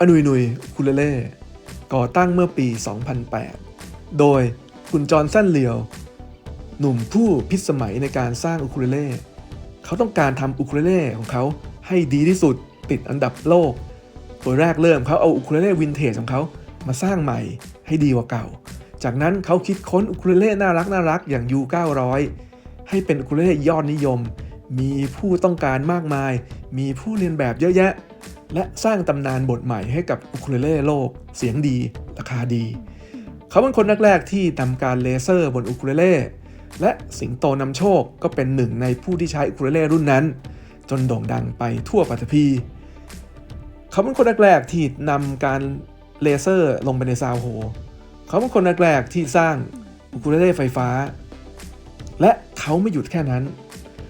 อนุยนุยอุคูเลเล่ก่อตั้งเมื่อปี 2008 โดยคุณจอห์นสันเลียว หนุ่มผู้พิสมัยในการสร้างอุคูเลเล่เขาต้องการทำอุคูเลเล่ของเขาให้ดีที่สุดติดอันดับโลกโดยแรกเริ่มเขาเอาอุคูเลเล่วินเทจของเขามาสร้างใหม่ให้ดีกว่าเก่า จากนั้นเขาคิดค้นอุคูเลเล่น่ารักน่ารักอย่าง U900 ให้เป็นอุคูเลเล่ยอดนิยม มีผู้ต้องการมากมาย มีผู้เรียนแบบเยอะแยะ และสร้างตำนานบทใหม่ให้กับอุคูเลเล่โลก เสียงดี ราคาดี เขาเป็นคนแรกๆที่ทำการเลเซอร์บนอุคูเลเล่และสิงโตนำโชคก็เป็นหนึ่งในผู้ที่ใช้อุคูเลเล่รุ่นนั้น จนโด่งดังไปทั่วปัตภีเขาเป็นคนแรกๆที่นำการเลเซอร์ลงไปในซาวโฮเขาเป็นคนแรกๆที่สร้างอุคูเลเล่ไฟฟ้า และเขาไม่หยุดแค่นั้น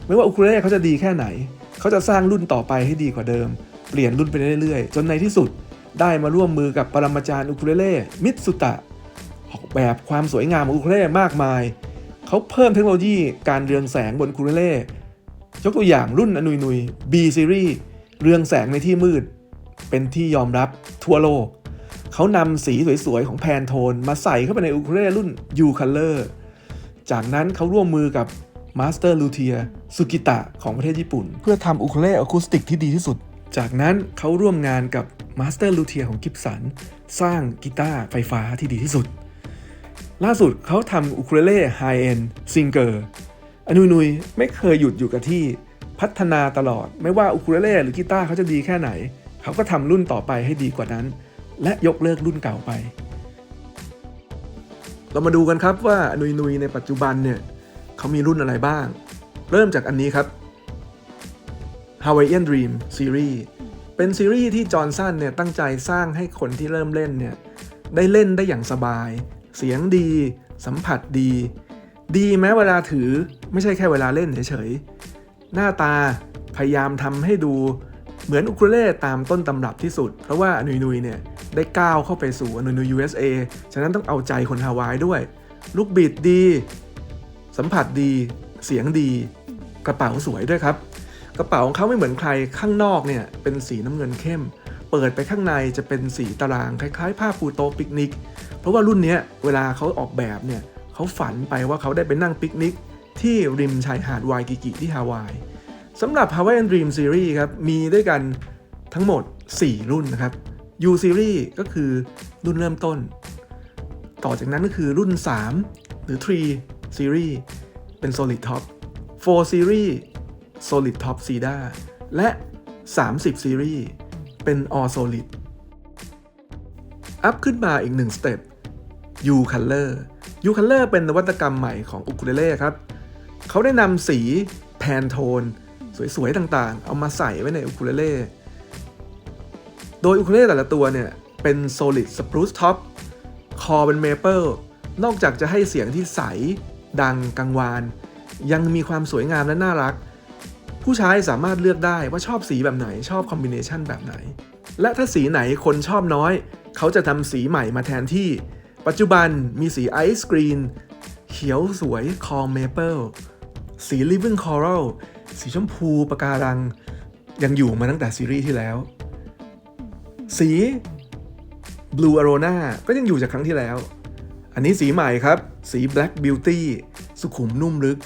ไม่ว่าอุคูเลเล่เขาจะดีแค่ไหน เขาจะสร้างรุ่นต่อไปให้ดีกว่าเดิม เปลี่ยนรุ่นไปเรื่อยๆ จนในที่สุดได้มาร่วมมือกับปรมาจารย์อุคูเลเล่มิตสุตะ ออกแบบความสวยงามของอุคูเลเล่มากมาย เขาเพิ่มเทคโนโลยีการเรืองแสงบนอุคเลเล่ยกตัวอย่างรุ่นอนุยนุย B Series เรืองแสงในที่มืด เป็นที่ยอมรับทั่วโลก เขานำสีสวยๆ ของแพนโทน มาใส่เข้าไปในอุคูเลเล่รุ่น U Color จากนั้นเขาร่วมมือกับ Master Luthier สุกิตะของประเทศญี่ปุ่น เพื่อทำอุคูเลเล่อะคูสติกที่ดีที่สุด จากนั้นเขาร่วมงานกับ Master Luthier ของกิฟสัน สร้างกีตาร์ไฟฟ้าที่ดีที่สุด ล่าสุดเขาทำอุคูเลเล่ไฮเอ็นซิงเกอร์อนุนุยไม่เคยหยุดอยู่กับที่พัฒนาตลอด ไม่ว่าอุคูเลเล่หรือกีตาร์เขาจะดีแค่ไหน เขาก็ทำรุ่นต่อไปให้ดีกว่านั้น และยกเลิกรุ่นเก่าไป เรามาดูกันครับว่าอนุยนุยในปัจจุบันเนี่ยเขามีรุ่นอะไรบ้าง เริ่มจากอันนี้ครับ Hawaiian Dream Series เป็นซีรีส์ที่จอห์นสันเนี่ยตั้งใจสร้างให้คนที่เริ่มเล่นเนี่ยได้เล่นได้อย่างสบาย เสียงดี สัมผัสดี ดีแม้เวลาถือไม่ใช่แค่เวลาเล่นเฉยๆ หน้าตาพยายามทำให้ดูเหมือนอุคูเลเล่ตามต้นตำรับที่สุด เพราะว่าอนุยนุยเนี่ยได้ก้าวเข้าไปสู่อนุยนุย USA ฉะนั้นต้องเอาใจคนฮาวายด้วย ลูกบิดดี สัมผัสดี เสียงดี กระเป๋าสวยด้วยครับ กระเป๋าของเขาไม่เหมือนใครข้างนอกเนี่ยเป็นสีน้ำเงินเข้ม เปิดไปข้างในจะเป็นสีตารางคล้ายๆ ผ้าปูโต๊ะปิกนิก เพราะว่ารุ่นนี้เวลาเขาออกแบบเนี่ยเขาฝันไปว่าเขาได้ไปนั่งปิกนิก ที่ริมชายหาดวายกิกิที่ฮาวายสำหรับ Hawaiian Dream Series ครับมีด้วยกันทั้งหมด 4 รุ่นนะครับ U Series ก็คือรุ่นเริ่มต้น ต่อจากนั้นก็คือรุ่น 3 หรือ 3 Series เป็น Solid Top 4 Series Solid Top c e d a และ 30 Series เป็น All Solid อัพขึ้นมาอีกหนึ่งสเต็ป U Color U Color เป็นนวัตกรรมใหม่ของอุคูเลเล่ครับ เขาได้นำสีแพนโทน สวย ๆ ต่างๆ เอามาใส่ไว้ในอุคูเลเล่ โดยอุคูเลเล่แต่ละตัวเนี่ย เป็น Solid Spruce Top คอเป็น Maple นอกจากจะให้เสียงที่ใส ดังกังวาน ยังมีความสวยงามและน่ารัก ผู้ใช้สามารถเลือกได้ว่าชอบสีแบบไหนชอบคอมบิเนชันแบบไหน และถ้าสีไหนคนชอบน้อย เขาจะทำสีใหม่มาแทนที่ ปัจจุบันมีสีไอซ์กรีนเขียวสวยคอเมเปิลสี Living Coral สีชมพูปะการัง ยังอยู่มาตั้งแต่ซีรีส์ที่แล้ว สี Blue Arona ก็ยังอยู่จากครั้งที่แล้ว อันนี้สีใหม่ครับ สี Black Beauty สุขุมนุ่มลึก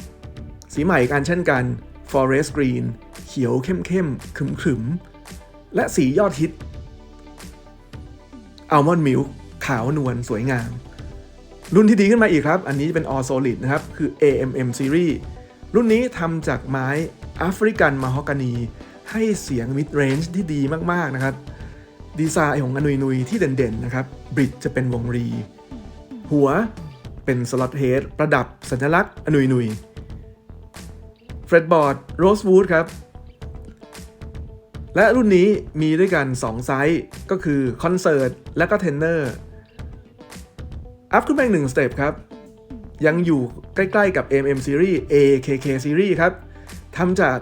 สีใหม่อีกอันเช่นกัน Forest Green เขียวเข้มเข้มๆขึมขึมๆและสียอดฮิต Almond Milk ขาวนวลสวยงาม รุ่นที่ดีขึ้นมาอีกครับ อันนี้เป็น All Solid นะครับ คือ AMM Series รุ่นนี้ทำจากไม้แอฟริกันมาฮอกานี ให้เสียง mid range ที่ดีมาก ๆ นะครับ ดีไซน์ของอนุยนุยที่เด่น ๆ นะครับบริดจะเป็นวงรี หัวเป็นสล็อตเฮดประดับสัญลักษณ์อนุยนุย เฟรดบอร์ดโรสวูดครับ และรุ่นนี้มีด้วยกัน 2 ไซส์ ก็คือคอนเสิร์ตและก็เทนเนอร์อัพขึ้นไปหนึ่งสเต็ปครับ ยังอยู่ใกล้ๆกับ MM Series AKK Series ครับทำจาก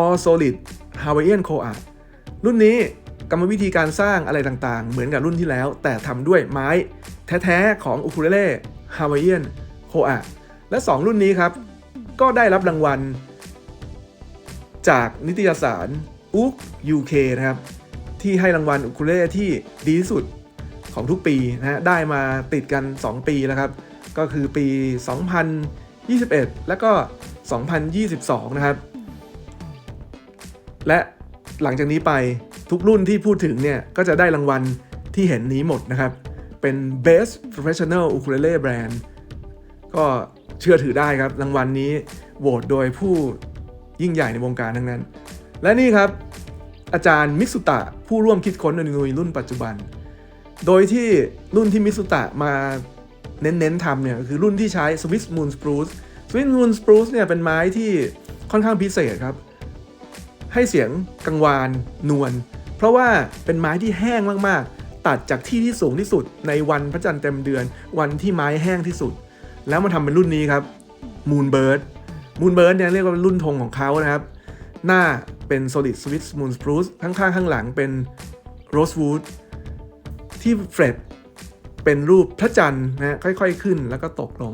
All Solid Hawaiian Coa รุ่นนี้กรรมวิธีการสร้างอะไรต่างๆ เหมือนกับรุ่นที่แล้ว แต่ทำด้วยไม้แท้ๆ ของอุคูเลเล่ Hawaiian Coa และ 2 รุ่นนี้ครับ ก็ได้รับรางวัล จากนิตยสารอุก UK นะครับ ที่ให้รางวัลอุคูเลเล่ที่ดีที่สุดของทุกปีนะฮะได้มาติดกัน 2 ปีแล้วครับ ก็คือปี 2021 และก็ 2022 นะครับ และหลังจากนี้ไปทุกรุ่นที่พูดถึงเนี่ย ก็จะได้รางวัลที่เห็นนี้หมดนะครับ เป็น Best Professional Ukulele Brand ก็เชื่อถือได้ครับ รางวัลนี้โหวตโดยผู้ ยิ่งใหญ่ในวงการทั้งนั้น และนี่ครับ อาจารย์มิสุตะผู้ร่วมคิดค้นอนุยรุ่นปัจจุบัน โดยที่รุ่นที่มิสุตะมาเน้นๆทำเนี่ยคือรุ่นที่ใช้ Swiss Moon Spruce Swiss Moon Spruce เนี่ยเป็นไม้ที่ค่อนข้างพิเศษครับ ให้เสียงกังวานนวลเพราะว่าเป็นไม้ที่แห้งมากๆ ตัดจากที่ที่สูงที่สุดในวันพระจันทร์เต็มเดือน วันที่ไม้แห้งที่สุด แล้วมาทำเป็นรุ่นนี้ครับ Moonbird Moonbird เมูนเบิร์นเนี่ยเรียกว่าเป็นรุ่นธงของเขานะครับ หน้าเป็น solid Swiss Moon Spruce ข้างๆข้างหลังเป็น Rosewood ที่เฟรดเป็นรูปพระจันทร์นะฮะค่อยๆ ขึ้นแล้วก็ตกลง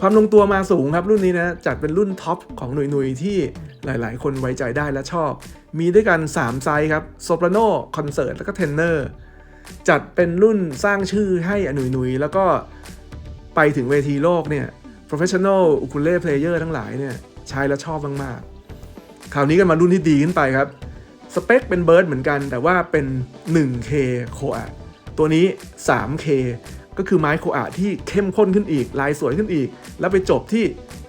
ความลงตัวมาสูงครับรุ่นนี้นะจัดเป็นรุ่นท็อปของหน่ยๆ ที่หลายๆ คนไว้ใจได้และชอบ มีด้วยกัน 3 ไซส์ครับโซปราโนคอนเสิร์ตแล้วก็เทนเนอร์จัดเป็นรุ่นสร้างชื่อให้อนุยๆ แล้วก็ไปถึงเวทีโลกเนี่ย professional ukulele player ทั้งหลายเนี่ยใช้แล้วชอบมากๆคราวนี้กันมารุ่นที่ดีขึ้นไปครับ สเปคเป็นเบิร์ดเหมือนกัน แต่ว่าเป็น 1K โคอะตัวนี้ 3K ก็คือไม้โคอะที่เข้มข้นขึ้นอีก ลายสวยขึ้นอีก แล้วไปจบที่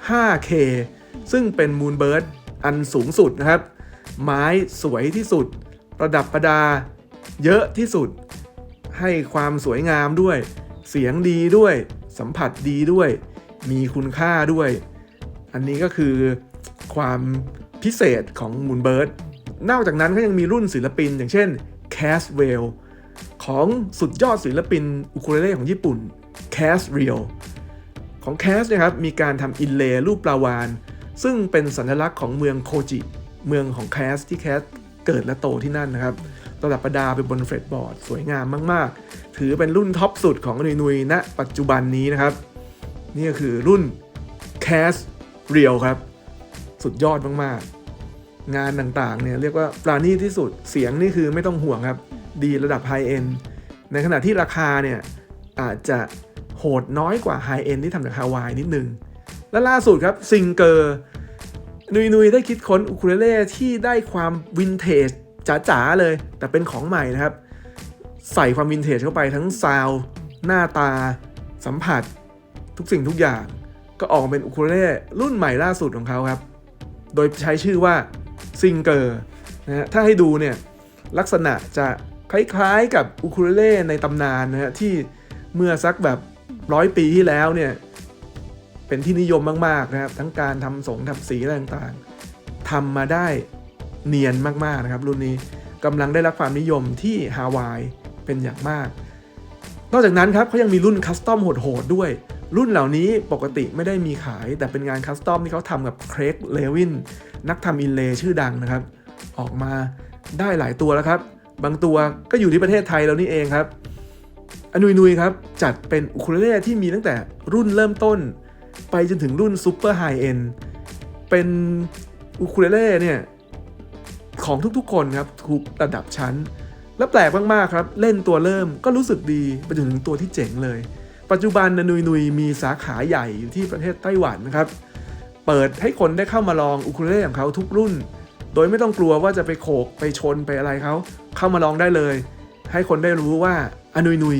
5K ซึ่งเป็นมูนเบิร์ดอันสูงสุดนะครับ ไม้สวยที่สุด ประดับประดา เยอะที่สุด ให้ความสวยงามด้วย เสียงดีด้วย สัมผัสดีด้วย มีคุณค่าด้วย อันนี้ก็คือความพิเศษของ Moonbird นอกจากนั้นก็ยังมีรุ่นศิลปิน อย่างเช่น Caswell ของสุดยอดศิลปินอุคูเลเล่ของญี่ปุ่น Cas Real ของ Cas นะครับมีการทำอินเลรูปปลาวาน ซึ่งเป็นสัญลักษณ์ของเมืองโคจิ เมืองของ Cas ที่ Cas เกิดและโตที่นั่นนะครับระดับประดาไปบนเฟรดบอร์ด สวยงามมาก ๆ ถือเป็นรุ่นท็อปสุดของนุยนุยณปัจจุบันนี้นะครับ นี่ก็คือรุ่น Cas Real ครับ สุดยอดมากๆ งานต่างๆ เนี่ยเรียกว่าปราณีที่สุดเสียงนี่คือไม่ต้องห่วงครับ ดีระดับไฮเอ็นในขณะที่ราคาเนี่ย อาจจะโหดน้อยกว่าไฮเอ็นที่ทำจากฮาวายนิดนึง และล่าสุดครับซิงเกอร์นุยนุยได้คิดค้นอุคูเลเล่ที่ได้ความวินเทจจ๋าๆ เลย แต่เป็นของใหม่นะครับ ใส่ความวินเทจเข้าไปทั้งซาวด์หน้าตาสัมผัส ทุกสิ่งทุกอย่างก็ออกเป็นอุคูเลเล่รุ่นใหม่ล่าสุดของเขาครับ โดยใช้ชื่อว่าซิงเกอร์นะฮะถ้าให้ดูเนี่ยลักษณะจะคล้ายๆกับอุคูเลเล่ในตำนานนะฮะที่เมื่อสักแบบร้อยปีที่แล้วเนี่ยเป็นที่นิยมมากๆนะครับ ทั้งการทำสงทำสีอะไรต่างๆทำมาได้เนียนมากๆนะครับ รุ่นนี้กำลังได้รับความนิยมที่ฮาวายเป็นอย่างมาก นอกจากนั้นครับเขายังมีรุ่นคัสตอมโหดๆด้วย รุ่นเหล่านี้ปกติไม่ได้มีขาย แต่เป็นงานคัสตอมที่เขาทำกับเครกเลวินนักทำอินเลชื่อดังนะครับ ออกมาได้หลายตัวแล้วครับ บางตัวก็อยู่ที่ประเทศไทยเรานี่เองครับอนุยนุยครับ จัดเป็นอุคูเลเล่ที่มีตั้งแต่รุ่นเริ่มต้น ไปจนถึงรุ่นซูเปอร์ไฮเอ็นเป็นอุคูเลเล่เนี่ยของทุกๆคนครับทุกระดับชั้น และแปลกมากๆครับ เล่นตัวเริ่มก็รู้สึกดีไปจนถึงตัวที่เจ๋งเลย ปัจจุบันนุยนุยมีสาขาใหญ่อยู่ที่ประเทศไต้หวันนะครับ เปิดให้คนได้เข้ามาลองอุคูเลเล่ของเขาทุกรุ่น โดยไม่ต้องกลัวว่าจะไปโขกไปชนไปอะไรเขาเข้ามาลองได้เลย ให้คนได้รู้ว่าอนุยนุย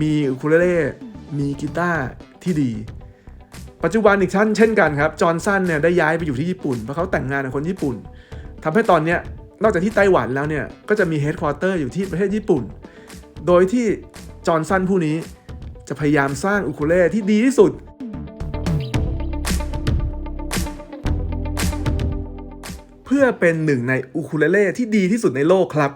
มีอุคูเลเล่มีกีตาร์ที่ดี ปัจจุบันอีกท่านเช่นกันครับจอห์นสันเนี่ยได้ย้ายไปอยู่ที่ญี่ปุ่นเพราะเขาแต่งงานกับคนญี่ปุ่นทำให้ตอนเนี้ยนอกจากที่ไต้หวันแล้วเนี่ยก็จะมีเฮดค q u เตอร์อยู่ที่ประเทศญี่ปุ่น โดยที่จอห์นสันผู้นี้ จะพยายามสร้างอุคูเล่ที่ดีที่สุด เพื่อเป็นหนึ่งในอุคูเลเล่ที่ดีที่สุดในโลกครับ